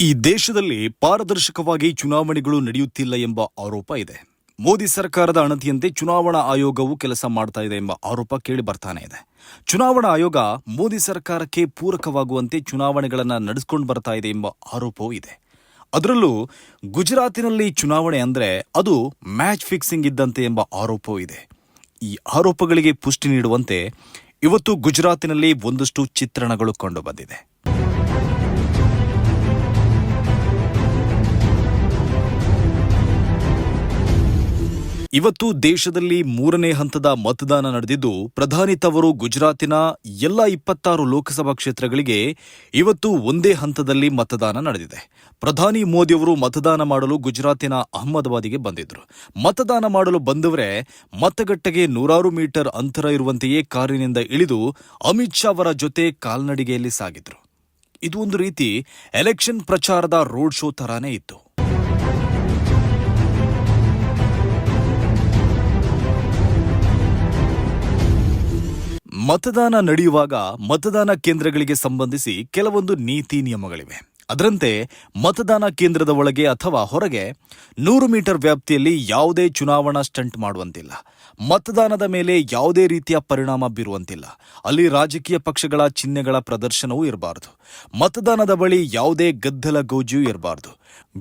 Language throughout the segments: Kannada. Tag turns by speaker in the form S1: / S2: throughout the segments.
S1: ಈ ದೇಶದಲ್ಲಿ ಪಾರದರ್ಶಕವಾಗಿ ಚುನಾವಣೆಗಳು ನಡೆಯುತ್ತಿಲ್ಲ ಎಂಬ ಆರೋಪ ಇದೆ. ಮೋದಿ ಸರ್ಕಾರದ ಅಣತಿಯಂತೆ ಚುನಾವಣಾ ಆಯೋಗವು ಕೆಲಸ ಮಾಡ್ತಾ ಇದೆ ಎಂಬ ಆರೋಪ ಕೇಳಿ ಬರ್ತಾನೆ ಇದೆ. ಚುನಾವಣಾ ಆಯೋಗ ಮೋದಿ ಸರ್ಕಾರಕ್ಕೆ ಪೂರಕವಾಗುವಂತೆ ಚುನಾವಣೆಗಳನ್ನು ನಡೆಸಿಕೊಂಡು ಬರ್ತಾ ಇದೆ ಎಂಬ ಆರೋಪವೂ ಇದೆ. ಅದರಲ್ಲೂ ಗುಜರಾತಿನಲ್ಲಿ ಚುನಾವಣೆ ಅಂದರೆ ಅದು ಮ್ಯಾಚ್ ಫಿಕ್ಸಿಂಗ್ ಇದ್ದಂತೆ ಎಂಬ ಆರೋಪವೂ ಇದೆ. ಈ ಆರೋಪಗಳಿಗೆ ಪುಷ್ಟಿ ನೀಡುವಂತೆ ಇವತ್ತು ಗುಜರಾತಿನಲ್ಲಿ ಒಂದಷ್ಟು ಚಿತ್ರಣಗಳು ಕಂಡುಬಂದಿದೆ ಇವತ್ತು ದೇಶದಲ್ಲಿ ಮೂರನೇ ಹಂತದ ಮತದಾನ ನಡೆದಿದ್ದು, ಪ್ರಧಾನಿ ತವರು ಗುಜರಾತಿನ ಎಲ್ಲ ಇಪ್ಪತ್ತಾರು ಲೋಕಸಭಾ ಕ್ಷೇತ್ರಗಳಿಗೆ ಇವತ್ತು ಒಂದೇ ಹಂತದಲ್ಲಿ ಮತದಾನ ನಡೆದಿದೆ. ಪ್ರಧಾನಿ ಮೋದಿಯವರು ಮತದಾನ ಮಾಡಲು ಗುಜರಾತಿನ ಅಹಮದಾಬಾದಿಗೆ ಬಂದಿದ್ರು. ಮತದಾನ ಮಾಡಲು ಬಂದವರೇ ಮತಗಟ್ಟೆಗೆ ನೂರಾರು ಮೀಟರ್ ಅಂತರ ಇರುವಂತೆಯೇ ಕಾರಿನಿಂದ ಇಳಿದು ಅಮಿತ್ ಶಾ ಅವರ ಜೊತೆ ಕಾಲ್ನಡಿಗೆಯಲ್ಲಿ ಸಾಗಿದ್ರು. ಇದು ಒಂದು ರೀತಿ ಎಲೆಕ್ಷನ್ ಪ್ರಚಾರದ ರೋಡ್ ಶೋ ತರಾನೇ ಇತ್ತು. ಮತದಾನ ನಡೆಯುವಾಗ ಮತದಾನ ಕೇಂದ್ರಗಳಿಗೆ ಸಂಬಂಧಿಸಿ ಕೆಲವೊಂದು ನೀತಿ ನಿಯಮಗಳಿವೆ. ಅದರಂತೆ ಮತದಾನ ಕೇಂದ್ರದ ಒಳಗೆ ಅಥವಾ ಹೊರಗೆ ನೂರು ಮೀಟರ್ ವ್ಯಾಪ್ತಿಯಲ್ಲಿ ಯಾವುದೇ ಚುನಾವಣಾ ಸ್ಟಂಟ್ ಮಾಡುವಂತಿಲ್ಲ. ಮತದಾನದ ಮೇಲೆ ಯಾವುದೇ ರೀತಿಯ ಪರಿಣಾಮ ಬೀರುವಂತಿಲ್ಲ. ಅಲ್ಲಿ ರಾಜಕೀಯ ಪಕ್ಷಗಳ ಚಿಹ್ನೆಗಳ ಪ್ರದರ್ಶನವೂ ಇರಬಾರದು. ಮತದಾನದ ಬಳಿ ಯಾವುದೇ ಗದ್ದಲ ಗೋಜಿಯೂ ಇರಬಾರದು.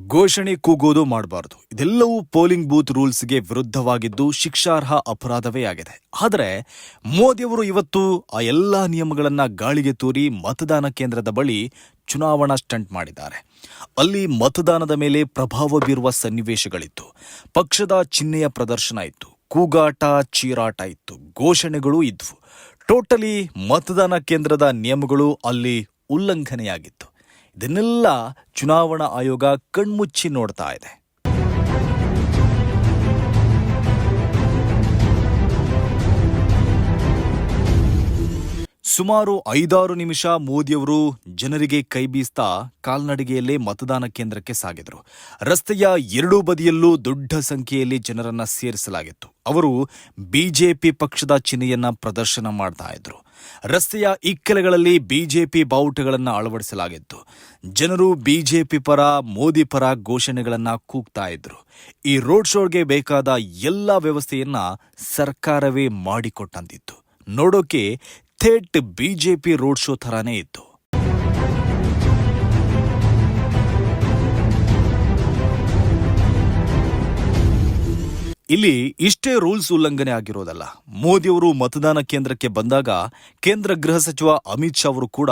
S1: ಘೋಷಣೆ ಕೂಗೋದು ಮಾಡಬಾರದು. ಇದೆಲ್ಲವೂ ಪೋಲಿಂಗ್ ಬೂತ್ ರೂಲ್ಸ್ಗೆ ವಿರುದ್ಧವಾಗಿದ್ದು ಶಿಕ್ಷಾರ್ಹ ಅಪರಾಧವೇ ಆಗಿದೆ. ಆದರೆ ಮೋದಿಯವರು ಇವತ್ತು ಆ ಎಲ್ಲಾ ನಿಯಮಗಳನ್ನ ಗಾಳಿಗೆ ತೂರಿ ಮತದಾನ ಕೇಂದ್ರದ ಬಳಿ ಚುನಾವಣಾ ಸ್ಟಂಟ್ ಮಾಡಿದ್ದಾರೆ. ಅಲ್ಲಿ ಮತದಾನದ ಮೇಲೆ ಪ್ರಭಾವ ಬೀರುವ ಸನ್ನಿವೇಶಗಳಿತ್ತು. ಪಕ್ಷದ ಚಿಹ್ನೆಯ ಪ್ರದರ್ಶನ ಇತ್ತು. ಕೂಗಾಟ, ಚೀರಾಟ ಇತ್ತು. ಘೋಷಣೆಗಳು ಇದ್ವು. ಟೋಟಲಿ ಮತದಾನ ಕೇಂದ್ರದ ನಿಯಮಗಳು ಅಲ್ಲಿ ಉಲ್ಲಂಘನೆಯಾಗಿತ್ತು. ಇದನ್ನೆಲ್ಲ ಚುನಾವಣಾ ಆಯೋಗ ಕಣ್ಮುಚ್ಚಿ ನೋಡ್ತಾ ಇದೆ. ಸುಮಾರು ಐದಾರು ನಿಮಿಷ ಮೋದಿಯವರು ಜನರಿಗೆ ಕೈ ಬೀಸ್ತಾ ಕಾಲ್ನಡಿಗೆಯಲ್ಲೇ ಮತದಾನ ಕೇಂದ್ರಕ್ಕೆ ಸಾಗಿದರು. ರಸ್ತೆಯ ಎರಡೂ ಬದಿಯಲ್ಲೂ ದೊಡ್ಡ ಸಂಖ್ಯೆಯಲ್ಲಿ ಜನರನ್ನ ಸೇರಿಸಲಾಗಿತ್ತು. ಅವರು ಬಿಜೆಪಿ ಪಕ್ಷದ ಚಿಹ್ನೆಯನ್ನ ಪ್ರದರ್ಶನ ಮಾಡ್ತಾ ಇದ್ರು. ರಸ್ತೆಯ ಇಕ್ಕೆಲೆಗಳಲ್ಲಿ ಬಿಜೆಪಿ ಬಾವುಟಗಳನ್ನು ಅಳವಡಿಸಲಾಗಿತ್ತು. ಜನರು ಬಿಜೆಪಿ ಪರ, ಮೋದಿ ಪರ ಘೋಷಣೆಗಳನ್ನ ಕೂಗ್ತಾ ಇದ್ರು. ಈ ರೋಡ್ ಶೋಗೆ ಬೇಕಾದ ಎಲ್ಲ ವ್ಯವಸ್ಥೆಯನ್ನ ಸರ್ಕಾರವೇ ಮಾಡಿಕೊಟ್ಟಂತಿತ್ತು. ನೋಡೋಕೆ ಥೇಟ್ ಬಿಜೆಪಿ ರೋಡ್ ಶೋ ಥರಾನೇ ಇತ್ತು. ಇಲ್ಲಿ ಇಷ್ಟೇ ರೂಲ್ಸ್ ಉಲ್ಲಂಘನೆ ಆಗಿರೋದಲ್ಲ. ಮೋದಿಯವರು ಮತದಾನ ಕೇಂದ್ರಕ್ಕೆ ಬಂದಾಗ ಕೇಂದ್ರ ಗೃಹ ಸಚಿವ ಅಮಿತ್ ಶಾ ಅವರು ಕೂಡ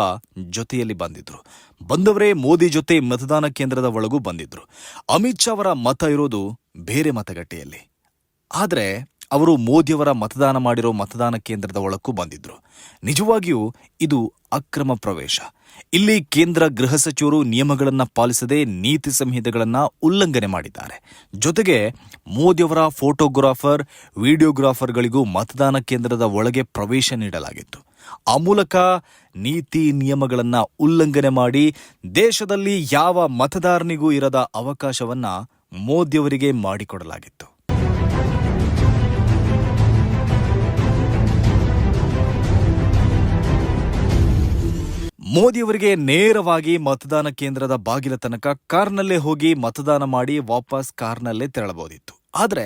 S1: ಜೊತೆಯಲ್ಲಿ ಬಂದಿದ್ರು. ಬಂದವರೇ ಮೋದಿ ಜೊತೆ ಮತದಾನ ಕೇಂದ್ರದ ಒಳಗೂ ಬಂದಿದ್ರು. ಅಮಿತ್ ಶಾ ಅವರ ಮತ ಇರೋದು ಬೇರೆ ಮತಗಟ್ಟೆಯಲ್ಲಿ. ಆದರೆ ಅವರು ಮೋದಿಯವರ ಮತದಾನ ಮಾಡಿರೋ ಮತದಾನ ಕೇಂದ್ರದ ಒಳಕ್ಕೂ ಬಂದಿದ್ರು. ನಿಜವಾಗಿಯೂ ಇದು ಅಕ್ರಮ ಪ್ರವೇಶ. ಇಲ್ಲಿ ಕೇಂದ್ರ ಗೃಹ ಸಚಿವರು ನಿಯಮಗಳನ್ನು ಪಾಲಿಸದೆ ನೀತಿ ಸಂಹಿತೆಗಳನ್ನು ಉಲ್ಲಂಘನೆ ಮಾಡಿದ್ದಾರೆ. ಜೊತೆಗೆ ಮೋದಿಯವರ ಫೋಟೋಗ್ರಾಫರ್, ವಿಡಿಯೋಗ್ರಾಫರ್ಗಳಿಗೂ ಮತದಾನ ಕೇಂದ್ರದ ಒಳಗೆ ಪ್ರವೇಶ ನೀಡಲಾಗಿತ್ತು. ಆ ಮೂಲಕ ನೀತಿ ನಿಯಮಗಳನ್ನು ಉಲ್ಲಂಘನೆ ಮಾಡಿ ದೇಶದಲ್ಲಿ ಯಾವ ಮತದಾರನಿಗೂ ಇರದ ಅವಕಾಶವನ್ನ ಮೋದಿಯವರಿಗೆ ಮಾಡಿಕೊಡಲಾಗಿತ್ತು. ಮೋದಿಯವರಿಗೆ ನೇರವಾಗಿ ಮತದಾನ ಕೇಂದ್ರದ ಬಾಗಿಲ ತನಕ ಕಾರ್ನಲ್ಲೇ ಹೋಗಿ ಮತದಾನ ಮಾಡಿ ವಾಪಸ್ ಕಾರ್ನಲ್ಲೇ ತೆರಳಬಹುದಿತ್ತು. ಆದರೆ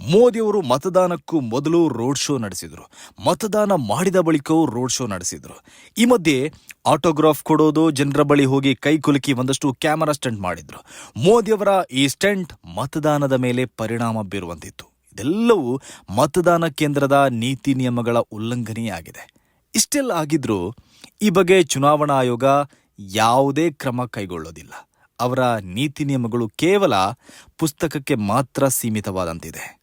S1: ಮೋದಿಯವರು ಮತದಾನಕ್ಕೂ ಮೊದಲು ರೋಡ್ ಶೋ ನಡೆಸಿದರು. ಮತದಾನ ಮಾಡಿದ ಬಳಿಕವೂ ರೋಡ್ ಶೋ ನಡೆಸಿದರು. ಈ ಮಧ್ಯೆ ಆಟೋಗ್ರಾಫ್ ಕೊಡೋದು, ಜನರ ಬಳಿ ಹೋಗಿ ಕೈ ಕುಲುಕಿ ಒಂದಷ್ಟು ಕ್ಯಾಮರಾ ಸ್ಟಂಟ್ ಮಾಡಿದ್ರು. ಮೋದಿಯವರ ಈ ಸ್ಟಂಟ್ ಮತದಾನದ ಮೇಲೆ ಪರಿಣಾಮ ಬೀರುವಂತಿತ್ತು. ಇದೆಲ್ಲವೂ ಮತದಾನ ಕೇಂದ್ರದ ನೀತಿ ನಿಯಮಗಳ ಉಲ್ಲಂಘನೆಯಾಗಿದೆ. ಇಷ್ಟೆಲ್ಲ ಆಗಿದ್ರೂ ಈ ಬಗ್ಗೆ ಚುನಾವಣಾ ಆಯೋಗ ಯಾವುದೇ ಕ್ರಮ ಕೈಗೊಳ್ಳೋದಿಲ್ಲ. ಅವರ ನೀತಿ ನಿಯಮಗಳು ಕೇವಲ ಪುಸ್ತಕಕ್ಕೆ ಮಾತ್ರ ಸೀಮಿತವಾದಂತಿದೆ.